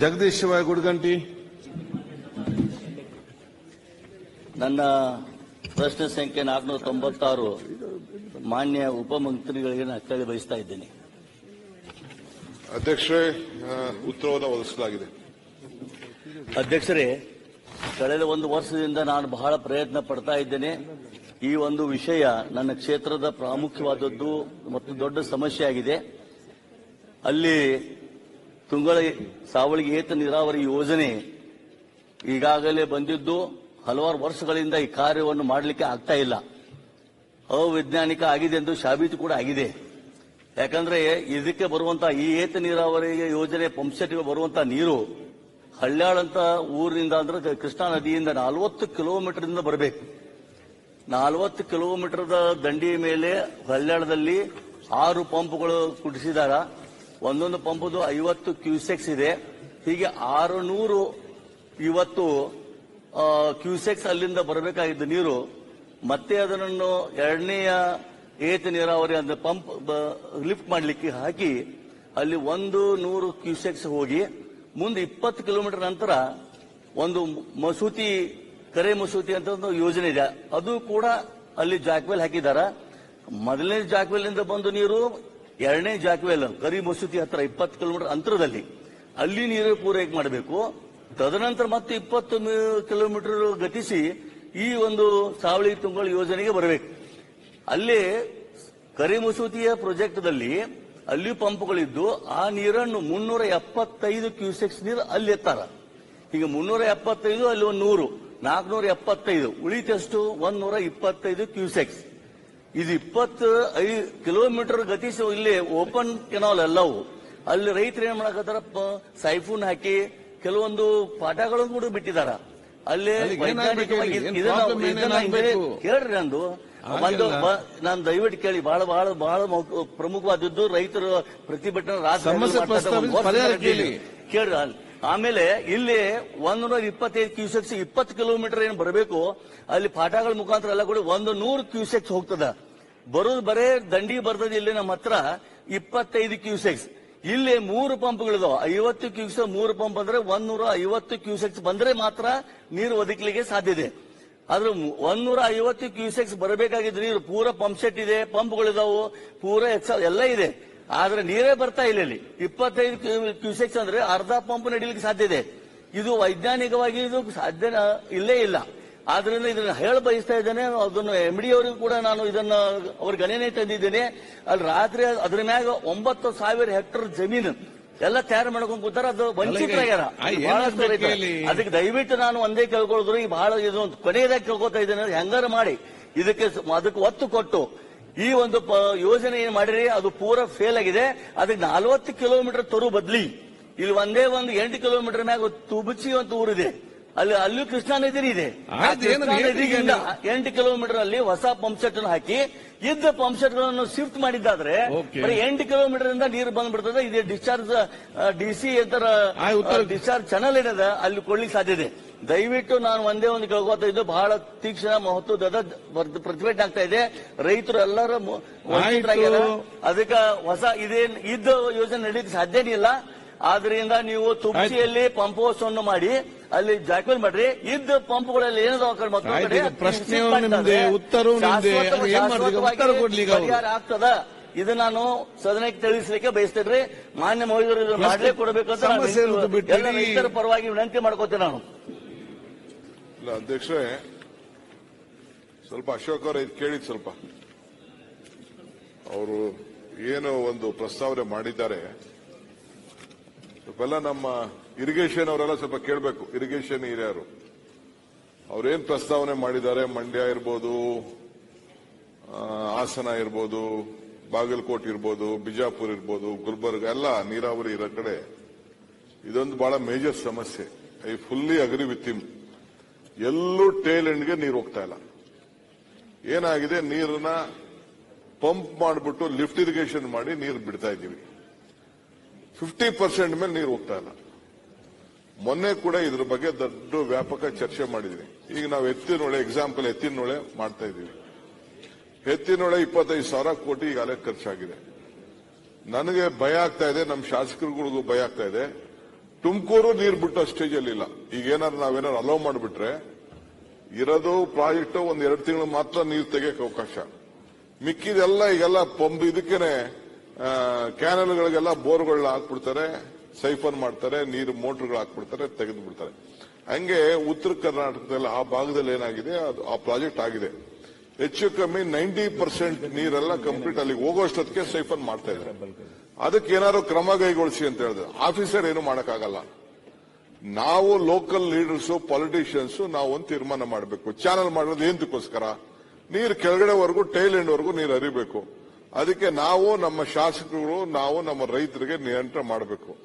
ಜಗದೀಶ್ ಶಿವಾಯ್ ಗುಡ್ಗಂಟಿ. ನನ್ನ ಪ್ರಶ್ನೆ ಸಂಖ್ಯೆ ನಾಲ್ಕುನೂರ ತೊಂಬತ್ತಾರು ಮಾನ್ಯ ಉಪಮಂತ್ರಿಗಳಿಗೆ ನಾನು ಕೇಳಿ ಬಯಸ್ತಾ ಇದ್ದೇನೆ. ಅಧ್ಯಕ್ಷರೇ ಉತ್ತರವನ್ನು ಒದಗಿಸಲಾಗಿದೆ. ಅಧ್ಯಕ್ಷರೇ ಕಳೆದ ಒಂದು ವರ್ಷದಿಂದ ನಾನು ಬಹಳ ಪ್ರಯತ್ನ ಪಡ್ತಾ ಇದ್ದೇನೆ. ಈ ಒಂದು ವಿಷಯ ನನ್ನ ಕ್ಷೇತ್ರದ ಪ್ರಾಮುಖ್ಯವಾದದ್ದು ಮತ್ತು ದೊಡ್ಡ ಸಮಸ್ಯೆ ಆಗಿದೆ ಅಲ್ಲಿ ತುಂಗಳ ಸಾವಳಿಗೆ ಏತ ನೀರಾವರಿ ಯೋಜನೆ ಈಗಾಗಲೇ ಬಂದಿದ್ದು ಹಲವಾರು ವರ್ಷಗಳಿಂದ ಈ ಕಾರ್ಯವನ್ನು ಮಾಡಲಿಕ್ಕೆ ಆಗ್ತಾ ಇಲ್ಲ. ಅವೈಜ್ಞಾನಿಕ ಆಗಿದೆ ಎಂದು ಸಾಬೀತು ಕೂಡ ಆಗಿದೆ. ಯಾಕಂದ್ರೆ ಇದಕ್ಕೆ ಬರುವಂತಹ ಈ ಏತ ನೀರಾವರಿ ಯೋಜನೆ ಪಂಪ್ಸೆಟ್ಗೆ ಬರುವಂತಹ ನೀರು ಹಳ್ಯಾಳ್ ಅಂತ ಊರಿನಿಂದ ಅಂದ್ರೆ ಕೃಷ್ಣಾ ನದಿಯಿಂದ ನಲವತ್ತು ಕಿಲೋಮೀಟರ್ ಇಂದ ಬರಬೇಕು. ನಲವತ್ತು ಕಿಲೋಮೀಟರ್ ದಂಡಿ ಮೇಲೆ ಹಳ್ಯಾಳದಲ್ಲಿ ಆರು ಪಂಪ್ಗಳು ಕುಡಿಸಿದಾರ. ಒಂದೊಂದು ಪಂಪದು ಐವತ್ತು ಕ್ಯೂಸೆಕ್ಸ್ ಇದೆ. ಹೀಗೆ ಆರು ನೂರು ಇವತ್ತು ಕ್ಯೂಸೆಕ್ಸ್ ಅಲ್ಲಿಂದ ಬರಬೇಕಾಗಿದ್ದ ನೀರು, ಮತ್ತೆ ಅದನ್ನು ಎರಡನೆಯ ಏತ ನೀರಾವರಿ ಅಂದ್ರೆ ಪಂಪ್ ಲಿಫ್ಟ್ ಮಾಡಲಿಕ್ಕೆ ಹಾಕಿ ಅಲ್ಲಿ ಒಂದು ನೂರು ಕ್ಯೂಸೆಕ್ಸ್ ಹೋಗಿ, ಮುಂದೆ ಇಪ್ಪತ್ತು ಕಿಲೋಮೀಟರ್ ನಂತರ ಒಂದು ಮಸೂತಿ, ಕರೆ ಮಸೂತಿ ಅಂತ ಒಂದು ಯೋಜನೆ ಇದೆ. ಅದು ಕೂಡ ಅಲ್ಲಿ ಜಾಕ್ವೆಲ್ ಹಾಕಿದ್ದಾರೆ ಮೊದಲನೇ ಜಾಕ್ವೆಲ್ ಇಂದ ಬಂದು ನೀರು ಎರಡನೇ ಜಾಕ್ವೆಲ್ ಕರಿ ಮಸೂತಿ ಹತ್ರ ಇಪ್ಪತ್ತು ಕಿಲೋಮೀಟರ್ ಅಂತರದಲ್ಲಿ. ಅಲ್ಲಿ ನೀರು ಪೂರೈಕೆ ಮಾಡಬೇಕು. ತದನಂತರ ಮತ್ತೆ ಇಪ್ಪತ್ತು ಕಿಲೋಮೀಟರ್ ಗತಿಸಿ ಈ ಒಂದು ಸಾವಳಿ ತುಂಗಳ ಯೋಜನೆಗೆ ಬರಬೇಕು. ಅಲ್ಲಿ ಕರಿ ಮಸೂತಿಯ ಪ್ರಾಜೆಕ್ಟ್ದಲ್ಲಿ ಅಲ್ಲಿ ಪಂಪ್ಗಳಿದ್ದು, ಆ ನೀರನ್ನು ಮುನ್ನೂರ ಎಪ್ಪತ್ತೈದು ಕ್ಯೂಸೆಕ್ಸ್ ನೀರು ಅಲ್ಲಿ ಎತ್ತಾರ. ಈಗ ಮುನ್ನೂರ ಎಪ್ಪತ್ತೈದು, ಅಲ್ಲಿ ಒಂದು ನೂರು. ನಾಲ್ಕುನೂರ ಎಪ್ಪತ್ತೈದು. ಉಳಿತಷ್ಟು ನೂರ ಇಪ್ಪತ್ತೈದು ಕ್ಯೂಸೆಕ್ಸ್. ಇದು ಇಪ್ಪತ್ತು ಐದು ಕಿಲೋಮೀಟರ್ ಗತಿಸಿ ಇಲ್ಲಿ ಓಪನ್ ಕೆನಾಲ್ ಎಲ್ಲವು. ಅಲ್ಲಿ ರೈತರು ಏನ್ ಮಾಡಕತ್ತಾರ? ಸೈಫೂನ್ ಹಾಕಿ ಕೆಲವೊಂದು ಪಾಠಗಳನ್ನು ಕೂಡ ಬಿಟ್ಟಿದಾರ. ಅಲ್ಲಿ ವೈಜ್ಞಾನಿಕವಾಗಿ ಕೇಳ್ರಿ ನಂದು. ಒಂದು ನಾನು ದಯವಿಟ್ಟು ಕೇಳಿ. ಬಹಳ ಬಹಳ ಬಹಳ ಪ್ರಮುಖವಾದದ್ದು ರೈತರು ಪ್ರತಿಭಟನೆ ರಾಜ್ಯ. ಕೇಳ್ರಿ ಅಲ್ಲಿ. ಆಮೇಲೆ ಇಲ್ಲಿ ಒಂದೂರ ಇಪ್ಪತ್ತೈದು ಕ್ಯೂಸೆಕ್ಸ್ ಇಪ್ಪತ್ತು ಕಿಲೋಮೀಟರ್ ಏನು ಬರಬೇಕು, ಅಲ್ಲಿ ಪಾಠಗಳ ಮುಖಾಂತರ ಎಲ್ಲ ಕೂಡ ಒಂದು ನೂರು ಕ್ಯೂಸೆಕ್ಸ್ ಹೋಗ್ತದ. ಬರೋದು ಬರೇ ದಂಡಿ ಬರ್ತದೆ ಇಲ್ಲಿ ನಮ್ಮ ಹತ್ರ ಇಪ್ಪತ್ತೈದು ಕ್ಯೂಸೆಕ್ಸ್. ಇಲ್ಲಿ ಮೂರು ಪಂಪ್ಗಳಿದ್ವು. ಐವತ್ತು ಕ್ಯೂಸೆಕ್ ಮೂರು ಪಂಪ್ ಅಂದ್ರೆ ನೂರ ಐವತ್ತು ಕ್ಯೂಸೆಕ್ಸ್ ಬಂದ್ರೆ ಮಾತ್ರ ನೀರು ಒದಕ್ಲಿಕ್ಕೆ ಸಾಧ್ಯ ಇದೆ. ಆದ್ರೆ ಒಂದೂರ ಐವತ್ತು ಕ್ಯೂಸೆಕ್ಸ್ ಬರಬೇಕಾಗಿದ್ರೆ ನೀರು ಪೂರ ಪಂಪ್ ಸೆಟ್ ಇದೆ, ಪಂಪ್ಗಳಿದಾವು, ಪೂರ ಎಕ್ಸಲ್ ಎಲ್ಲ ಇದೆ. ಆದ್ರೆ ನೀರೇ ಬರ್ತಾ ಇಲ್ಲ ಇಲ್ಲಿ. ಇಪ್ಪತ್ತೈದು ಕ್ಯೂಸೆಕ್ಸ್ ಅಂದ್ರೆ ಅರ್ಧ ಪಂಪ್ ನಡೀಲಿಕ್ಕೆ ಸಾಧ್ಯ ಇದೆ. ಇದು ವೈಜ್ಞಾನಿಕವಾಗಿ ಇದು ಸಾಧ್ಯ ಇಲ್ಲೇ ಇಲ್ಲ. ಆದ್ರಿಂದ ಇದನ್ನ ಹೇಳ ಬಯಸ್ತಾ ಇದ್ದೇನೆ. ಅದನ್ನು ಎಂ ಡಿ ಅವರಿಗೂ ಕೂಡ ನಾನು ಇದನ್ನ ಅವ್ರ ಗಣನೆ ತಂದಿದ್ದೇನೆ. ಅಲ್ಲಿ ರಾತ್ರಿ ಅದ್ರ ಮ್ಯಾಗ ಒಂಬತ್ತು ಸಾವಿರ ಹೆಕ್ಟರ್ ಜಮೀನು ಎಲ್ಲ ತಯಾರು ಮಾಡ್ಕೊಂಡು ಕೂತಾರ. ಅದು ವಂಚಿತರಾಗ್ಯಾರ ಬಹಳಷ್ಟು ಮಾಡ್ಬೇಕು ಅದಕ್ಕೆ ದಯವಿಟ್ಟು ನಾನು ಒಂದೇ ಕೇಳ್ಕೊಳ್ಳೋದ್ರು ಈ ಬಹಳ ಇದು ಕೊನೆಯದಾಗಿ ಕೇಳ್ಕೊತಾ ಇದ್ದೇನೆ. ಹೆಂಗಾರು ಮಾಡಿ. ಇದಕ್ಕೆ ಅದಕ್ಕೆ ಒತ್ತು ಕೊಟ್ಟು ಈ ಒಂದು ಯೋಜನೆ ಏನ್ ಮಾಡಿರಿ? ಅದು ಪೂರ ಫೇಲ್ ಆಗಿದೆ. ಅದಕ್ಕೆ ನಲವತ್ತು ಕಿಲೋಮೀಟರ್ ತರು ಬದ್ಲಿ. ಇಲ್ಲಿ ಒಂದೇ ಒಂದು ಎಂಟು ಕಿಲೋಮೀಟರ್ ಮ್ಯಾಗ ತುಬಚಿ ಅಂತ ಊರಿದೆ. ಅಲ್ಲಿ ಅಲ್ಲೂ ಕೃಷ್ಣಾ ನದಿ ಇದೆ. ಎಂಟು ಕಿಲೋಮೀಟರ್ ಅಲ್ಲಿ ಹೊಸ ಪಂಪ್ ಸೆಟ್ ಅನ್ನು ಹಾಕಿ ಇದ್ದ ಪಂಪ್ ಸೆಟ್ಗಳನ್ನು ಶಿಫ್ಟ್ ಮಾಡಿದ್ದಾದ್ರೆ. ಬರೀ ಎಂಟು ಕಿಲೋಮೀಟರ್ ಇಂದ ನೀರು ಬಂದ್ಬಿಡ್ತದೆ. ಇದೇ ಡಿಸ್ಚಾರ್ಜ್ ಡಿಸಿ ಅಂತ ಡಿಸ್ಚಾರ್ಜ್ ಚಾನಲ್ ಏನದ? ಅಲ್ಲಿ ಕೊಡ್ಲಿಕ್ಕೆ ಸಾಧ್ಯತೆ ದಯವಿಟ್ಟು ನಾನು ಒಂದೇ ಒಂದು ಕೇಳ್ಕೊತಾ ಇದ್ದು ಬಹಳ ತೀಕ್ಷ್ಣ ಮಹತ್ವದ ಪ್ರತಿಭಟನೆ ಆಗ್ತಾ ಇದೆ. ರೈತರು ಎಲ್ಲರೂ ಅದಕ್ಕೆ ಹೊಸ ಇದೇನ್ ಇದ್ದ ಯೋಜನೆ ನಡೀಲಿಕ್ಕೆ ಸಾಧ್ಯನೇ ಇಲ್ಲ. ಆದ್ರಿಂದ ನೀವು ತುಪ್ಪಿಯಲ್ಲಿ ಪಂಪ್ ಹೌಸ್ ಅನ್ನು ಮಾಡಿ ಅಲ್ಲಿ ಜಾಕ್ವೆಲ್ ಮಾಡ್ರಿ. ಇದ್ದ ಪಂಪ್ಗಳಲ್ಲಿ. ಪರಿಹಾರ ಆಗ್ತದ. ಇದು ನಾನು ಸದನಕ್ಕೆ ತಿಳಿಸಲಿಕ್ಕೆ ಬಯಸ್ತೇನೆ ಮಾನ್ಯ ಮಹಿಳೆಯರು ಮಾಡಲೇ ಕೊಡಬೇಕಂತ ಪರವಾಗಿ ವಿನಂತಿ ಮಾಡ್ಕೋತೇನೆ ನಾನು. ಇಲ್ಲ ಸ್ವಲ್ಪ ಅಶೋಕ್ ಅವರ ಇದು ಕೇಳಿದ್ ಸ್ವಲ್ಪ. ಅವರು ಏನು ಒಂದು ಪ್ರಸ್ತಾವನೆ ಮಾಡಿದ್ದಾರೆ. ಸ್ವಲ್ಪ ನಮ್ಮ ಇರಿಗೇಷನ್ ಅವರೆಲ್ಲ ಸ್ವಲ್ಪ ಕೇಳಬೇಕು. ಇರಿಗೇಷನ್ ಹಿರಿಯರು. ಅವ್ರೇನ್ ಪ್ರಸ್ತಾವನೆ ಮಾಡಿದ್ದಾರೆ? ಮಂಡ್ಯ ಇರ್ಬೋದು ಹಾಸನ ಇರ್ಬೋದು, ಬಾಗಲಕೋಟೆ ಇರ್ಬೋದು, ಬಿಜಾಪುರ್ ಇರ್ಬೋದು, ಗುಲ್ಬರ್ಗ, ಎಲ್ಲ ನೀರಾವರಿ ಇರೋ ಕಡೆ ಇದೊಂದು ಬಹಳ ಮೇಜರ್ ಸಮಸ್ಯೆ. I fully agree with him ಎಲ್ಲೂ ಟೇಲ್ ಎಂಡ್ಗೆ ನೀರು ಹೋಗ್ತಾ ಇಲ್ಲ. ಏನಾಗಿದೆ? ನೀರನ್ನ ಪಂಪ್ ಮಾಡಿಬಿಟ್ಟು ಲಿಫ್ಟ್ ಇರಿಗೇಷನ್ ಮಾಡಿ ನೀರು ಬಿಡ್ತಾ ಇದ್ದೀವಿ. ಫಿಫ್ಟಿ ಪರ್ಸೆಂಟ್ ಮೇಲೆ ನೀರು ಹೋಗ್ತಾ ಇಲ್ಲ. ಮೊನ್ನೆ ಕೂಡ ಇದ್ರ ಬಗ್ಗೆ ದೊಡ್ಡ ವ್ಯಾಪಕ ಚರ್ಚೆ ಮಾಡಿದ್ವಿ. ಈಗ ನಾವು ಎತ್ತಿನೊಳೆ ಎಕ್ಸಾಂಪಲ್ ಎತ್ತಿನೊಳೆ ಮಾಡ್ತಾ ಇದ್ದೀವಿ. ಎತ್ತಿನೊಳೆ ಇಪ್ಪತ್ತೈದು ಸಾವಿರ ಕೋಟಿ ಈಗಾಗಲೇ ಖರ್ಚಾಗಿದೆ. ನನಗೆ ಭಯ ಆಗ್ತಾ ಇದೆ ನಮ್ಮ ಶಾಸಕರುಗಳಿಗೂ ಭಯ ಆಗ್ತಾ ಇದೆ. ತುಮಕೂರು ನೀರು ಬಿಟ್ಟೋ ಸ್ಟೇಜ್ ಅಲ್ಲಿ ಇಲ್ಲ ಈಗ ಏನಾದ್ರು ನಾವೇನಾದ್ರು ಅಲೋ ಮಾಡಿಬಿಟ್ರೆ ಇರೋದು ಪ್ರಾಜೆಕ್ಟ್ ಒಂದ್ ಎರಡು ತಿಂಗಳು ಮಾತ್ರ ನೀರು ತೆಗಿಯಕ್ ಅವಕಾಶ. ಮಿಕ್ಕಿದೆಲ್ಲ ಈಗೆಲ್ಲ ಪಂಪ್ ಇದಕ್ಕೇನೆ ಕ್ಯಾನಲ್ಗಳಿಗೆಲ್ಲ ಬೋರ್ಗಳನ್ನ ಹಾಕ್ಬಿಡ್ತಾರೆ ಸೈಫನ್ ಮಾಡ್ತಾರೆ, ನೀರು ಮೋಟರ್ಗಳು ಹಾಕ್ಬಿಡ್ತಾರೆ ತೆಗೆದು ಬಿಡ್ತಾರೆ ಹಂಗೆ ಉತ್ತರ ಕರ್ನಾಟಕದಲ್ಲಿ ಆ ಭಾಗದಲ್ಲಿ ಏನಾಗಿದೆ, ಅದು ಆ ಪ್ರಾಜೆಕ್ಟ್ ಆಗಿದೆ. ಹೆಚ್ಚು ಕಮ್ಮಿ ನೈಂಟಿ ಪರ್ಸೆಂಟ್ ನೀರೆಲ್ಲ ಕಂಪ್ಲೀಟ್ ಅಲ್ಲಿಗೆ ಹೋಗೋಷ್ಟೊತ್ತಿಗೆ ಸೈಫನ್ ಮಾಡ್ತಾ ಇದ್ದಾರೆ. ಅದಕ್ಕೆ ಏನಾದ್ರು ಕ್ರಮ ಕೈಗೊಳಿಸಿ ಅಂತ ಹೇಳಿದ್ರು. ಆಫೀಸರ್ ಏನು ಮಾಡಕ್ಕಾಗಲ್ಲ. ನಾವು ಲೋಕಲ್ ಲೀಡರ್ಸ್ ಪಾಲಿಟಿಷಿಯನ್ಸ್ ನಾವು ಒಂದು ತೀರ್ಮಾನ ಮಾಡಬೇಕು. ಚಾನಲ್ ಮಾಡೋದು ಎಂತಕ್ಕೋಸ್ಕರ? ನೀರು ಕೆಳಗಡೆವರೆಗೂ ಟೈಲ್ ಎಂಡ್ ವರೆಗೂ ನೀರು ಹರಿಬೇಕು. ಅದಕ್ಕೆ ನಾವು ನಮ್ಮ ಶಾಸಕರು, ನಾವು ನಮ್ಮ ರೈತರಿಗೆ ನಿಯಂತ್ರಣ ಮಾಡಬೇಕು.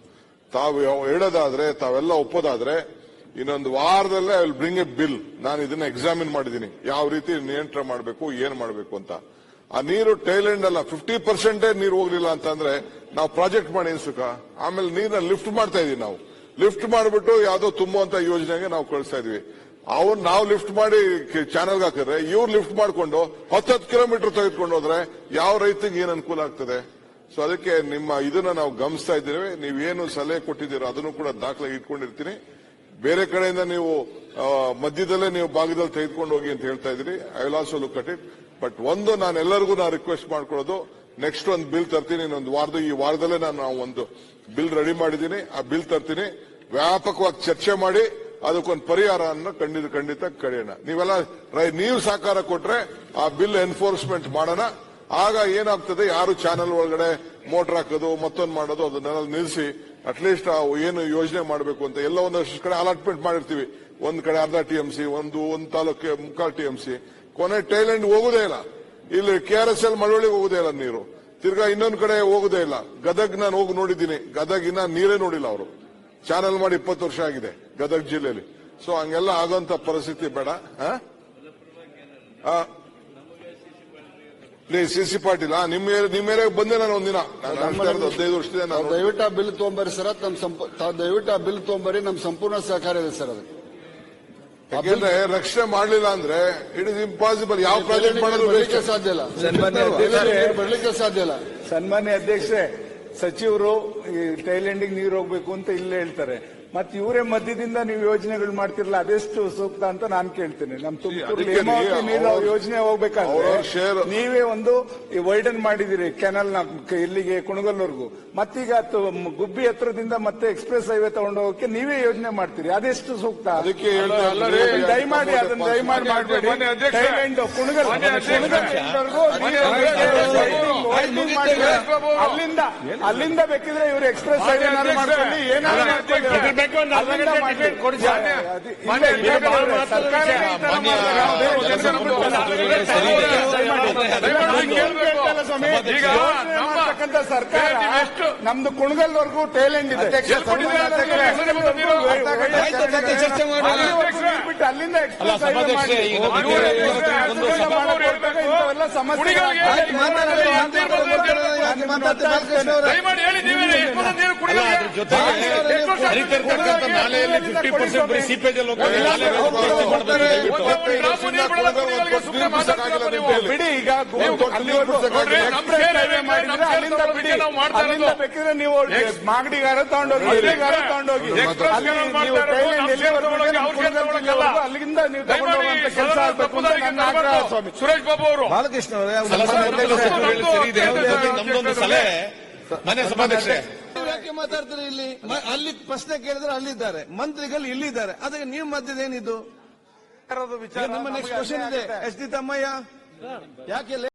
ತಾವು ಹೇಳೋದಾದ್ರೆ, ತಾವೆಲ್ಲ ಒಪ್ಪೋದಾದ್ರೆ, ಇನ್ನೊಂದು ವಾರದಲ್ಲೇ I will bring a bill ನಾನು ಇದನ್ನ ಎಕ್ಸಾಮಿನ್ ಮಾಡಿದ್ದೀನಿ. ಯಾವ ರೀತಿ ನಿಯಂತ್ರಣ ಮಾಡಬೇಕು, ಏನ್ ಮಾಡಬೇಕು ಅಂತ. ಆ ನೀರು ಟೈಲೆಂಡ್ ಅಲ್ಲ ಫಿಫ್ಟಿ ಪರ್ಸೆಂಟೇ ನೀರು ಹೋಗ್ಲಿಲ್ಲ ಅಂತಂದ್ರೆ ನಾವು ಪ್ರಾಜೆಕ್ಟ್ ಮಾಡಿ ಏನ್ ಸುಖ? ಆಮೇಲೆ ನೀರನ್ನ ಲಿಫ್ಟ್ ಮಾಡ್ತಾ ಇದೀವಿ ನಾವು. ಲಿಫ್ಟ್ ಮಾಡಿಬಿಟ್ಟು ಯಾವ್ದೋ ತುಂಬುವಂತ ಯೋಜನೆಗೆ ನಾವು ಕಳಿಸ್ತಾ ಇದೀವಿ. ಅವ್ರು ನಾವು ಲಿಫ್ಟ್ ಮಾಡಿ ಚಾನಲ್ಗೆ ಹಾಕಿದ್ರೆ, ಇವ್ರು ಲಿಫ್ಟ್ ಮಾಡ್ಕೊಂಡು ಹತ್ತತ್ತು ಕಿಲೋಮೀಟರ್ ತೆಗೆದುಕೊಂಡು ಹೋದ್ರೆ ಯಾವ ರೈತಿಗೆ ಏನ್ ಅನುಕೂಲ ಆಗ್ತದೆ? ಸೊ ಅದಕ್ಕೆ ನಿಮ್ಮ ಇದನ್ನ ನಾವು ಗಮನಿಸ್ತಾ ಇದ್ದೇವೆ. ನೀವೇನು ಸಲಹೆ ಕೊಟ್ಟಿದ್ದೀರೋ ಅದನ್ನು ಕೂಡ ದಾಖಲೆ ಇಟ್ಕೊಂಡಿರ್ತೀನಿ. ಬೇರೆ ಕಡೆಯಿಂದ ನೀವು ಮಧ್ಯದಲ್ಲೇ ನೀವು ಭಾಗದಲ್ಲಿ ತೆಗೆದುಕೊಂಡು ಹೋಗಿ ಅಂತ ಹೇಳ್ತಾ ಇದ್ರಿ I will also look at it but ಒಂದು ನಾನು ಎಲ್ಲರಿಗೂ ನಾನು ರಿಕ್ವೆಸ್ಟ್ ಮಾಡ್ಕೊಳ್ಳೋದು ನೆಕ್ಸ್ಟ್ ಒಂದು ಬಿಲ್ ತರ್ತೀನಿ, ಇನ್ನೊಂದು ವಾರದ ಈ ವಾರದಲ್ಲೇ ನಾನು ಒಂದು ಬಿಲ್ ರೆಡಿ ಮಾಡಿದ್ದೀನಿ. ಆ ಬಿಲ್ ತರ್ತೀನಿ. ವ್ಯಾಪಕವಾಗಿ ಚರ್ಚೆ ಮಾಡಿ, ಅದಕ್ಕೊಂದು ಪರಿಹಾರವನ್ನು ಖಂಡಿತ ಖಂಡಿತ ಕಳೆಯೋಣ. ನೀವೆಲ್ಲ ನೀವು ಸಹಕಾರ ಕೊಟ್ರೆ ಆ ಬಿಲ್ ಎನ್ಫೋರ್ಸ್ಮೆಂಟ್ ಮಾಡೋಣ. ಆಗ ಏನಾಗ್ತದೆ, ಯಾರು ಚಾನೆಲ್ ಒಳಗಡೆ ಮೋಟರ್ ಹಾಕೋದು, ಮತ್ತೊಂದು ಮಾಡೋದು, ಅದನ್ನೆಲ್ಲ ನಿಲ್ಲಿಸಿ ಅಟ್ಲೀಸ್ಟ್ ಏನು ಯೋಜನೆ ಮಾಡಬೇಕು ಅಂತ ಎಲ್ಲ ಒಂದಷ್ಟು ಕಡೆ ಅಲಾಟ್ಮೆಂಟ್ ಮಾಡಿರ್ತೀವಿ. ಒಂದ್ ಕಡೆ ಅರ್ಧ ಟಿಎಂಸಿ ಒಂದು ಒಂದು ತಾಲೂಕು ಮುಕ್ಕಾಲು ಟಿಎಂಸಿ ಕೊನೆ ಟೈಲೆಂಡ್ ಹೋಗುದೇ ಇಲ್ಲ. ಇಲ್ಲಿ ಕೆ ಆರ್ ಎಸ್ ಎಲ್ ಮಳವಳ್ಳಿಗೆ ಹೋಗುದೇ ಇಲ್ಲ ನೀರು. ತಿರ್ಗಾ ಇನ್ನೊಂದು ಕಡೆ ಹೋಗುದೇ ಇಲ್ಲ. ಗದಗ್ ನಾನು ಹೋಗಿ ನೋಡಿದ್ದೀನಿ. ಗದಗಿನ ಇನ್ನ ನೀರೇ ನೋಡಿಲ್ಲ ಅವರು. ಚಾನಲ್ ಮಾಡಿ ಇಪ್ಪತ್ತು ವರ್ಷ ಆಗಿದೆ ಗದಗ ಜಿಲ್ಲೆಯಲ್ಲಿ ಸೊ ಹಂಗೆಲ್ಲ ಆಗೋಂತ ಪರಿಸ್ಥಿತಿ ಬೇಡ. ಸಿ ಸಿ ಪಾಟೀಲ್ ನಿಮ್ಮ ನಿಮ್ಮ ಏರಿಯಾಗೆ ಬಂದೆ ನಾನು ಒಂದಿನ ಹದಿನೈದು ವರ್ಷದಿಂದ ನಾನು ದಯವಿಟ್ಟು ಆ ಬಿಲ್ ತೊಗೊಂಬರಿ ಸರ್. ದಯವಿಟ್ಟು ಆ ಬಿಲ್ ತೊಗೊಂಬರಿ ನಮ್ ಸಂಪೂರ್ಣ ಸಹಕಾರ ಇದೆ ಸರ್ ಅದಕ್ಕೆ. ಯಾಕೆಂದ್ರೆ ರಕ್ಷಣೆ ಮಾಡಲಿಲ್ಲ ಅಂದ್ರೆ ಇಟ್ ಇಸ್ ಇಂಪಾಸಿಬಲ್. ಯಾವ ಪ್ರಾಜೆಕ್ಟ್ ಮಾಡಲಿಕ್ಕೆ ಬರ್ಲಿಕ್ಕೆ ಸಾಧ್ಯ ಇಲ್ಲ. ಬರ್ಲಿಕ್ಕೆ ಸಾಧ್ಯ ಇಲ್ಲ. ಸನ್ಮಾನ್ಯ ಅಧ್ಯಕ್ಷರೇ ಸಚಿವರು ಈ ಟೈಲೆಂಡಿಂಗ್ ನೀರು ಹೋಗ್ಬೇಕು ಅಂತ ಇಲ್ಲೇ ಹೇಳ್ತಾರೆ. ಮತ್ತೆ ಇವರೇ ಮಧ್ಯದಿಂದ ನೀವು ಯೋಜನೆಗಳು ಮಾಡ್ತಿರಲ್ಲ ಅದೆಷ್ಟು ಸೂಕ್ತ ಅಂತ ನಾನು ಕೇಳ್ತೇನೆ. ನಮ್ಮ ತುಮಕೂರು ಯೋಜನೆ ಹೋಗ್ಬೇಕಾದ್ರೆ ನೀವೇ ಒಂದು ವೈಡನ್ ಮಾಡಿದಿರಿ ಕೆನಲ್ನ ಇಲ್ಲಿಗೆ ಕುಣಗಲ್ವರೆಗೂ ಮತ್ತೀಗ ಗುಬ್ಬಿ ಹತ್ರದಿಂದ ಮತ್ತೆ ಎಕ್ಸ್ಪ್ರೆಸ್ ಹೈವೇ ತಗೊಂಡು ಹೋಗಕ್ಕೆ ನೀವೇ ಯೋಜನೆ ಮಾಡ್ತೀರಿ ಅದೆಷ್ಟು ಸೂಕ್ತ? ಅದಕ್ಕೆ ದಯಮಾಡಿ ಅದನ್ನ ದಯಮಾಡಿ ಮಾಡಬೇಡಿ. ಕುಣಗಲ್ ಅಲ್ಲಿಂದ ಅಲ್ಲಿಂದ ಬೇಕಿದ್ರೆ ಇವರು ಎಕ್ಸ್ಪ್ರೆಸ್ ಹೈವೇ ಮಾಡ್ಕೊಳ್ಳಿ. ಸರ್ಕಾರ ನಮ್ದು ಕುಣಗಲ್ವರೆಗೂ ಟೈಲೆಂಡ್ ಇದೆ ಚರ್ಚೆ ಬಿಟ್ಟು ಅಲ್ಲಿಂದ ಮಾಡಿ. ಇಂಥವೆಲ್ಲ ಸಮಸ್ಯೆ ಹರಿತಿರ್ತಕ್ಕಂಥ ನಾಲೆಯಲ್ಲಿ ಫಿಫ್ಟಿ ಪರ್ಸೆಂಟ್ ಬರೀ ಸೀಪೇಜ್ ಅಲ್ಲಿ ಹೋಗ್ತದೆ. ನಾಲೆಗಳು ಪೂರ್ತಿ ಮಾಡ್ಬೇಕು ದಯವಿಟ್ಟು. ಒಂದು ಡ್ರಾಪ್ ನೀರು ಬಿಡಲ್ಲ ಕುಡಿಗಳಿಗೆ ಸುಮ್ಮನೆ ಮಾತಾಡ್ತೀರಪ್ಪ ನೀವು. ಬಿಡಿ ಈಗ ಬೇಕಿದ್ರೆ ನೀವು ಮಾಗಡಿಗಾರ ತಗೊಂಡೋಗಿ ಎಲ್ಲಿಗಾರ ತಗೊಂಡೋಗಿ. ಅಲ್ಲಿಂದ ನೀವು ಕೆಲಸ ಆಗಬೇಕು. ಸ್ವಾಮಿ. ಸುರೇಶ್ ಬಾಬು ಅವರು. ಸಲಹೆ ಅವರೇ ನಮ್ದೊಂದು ಸಲಹೆ. ಮನೆ ಸಭಾಧ್ಯಕ್ಷರೇ ಯಾಕೆ ಮಾತಾಡ್ತಾರೆ ಇಲ್ಲಿ? ಅಲ್ಲಿ ಪ್ರಶ್ನೆ ಕೇಳಿದ್ರೆ ಅಲ್ಲಿದ್ದಾರೆ. ಮಂತ್ರಿಗಳು ಇಲ್ಲಿದ್ದಾರೆ. ಅದಕ್ಕೆ ನೀವು ಮಧ್ಯದೇನಿದು ವಿಚಾರ ನಮ್ಮ ನೆಕ್ಸ್ಟ್ ಕ್ವಶನ್ ಇದೆ. S D Thammaiah. ಯಾಕೆ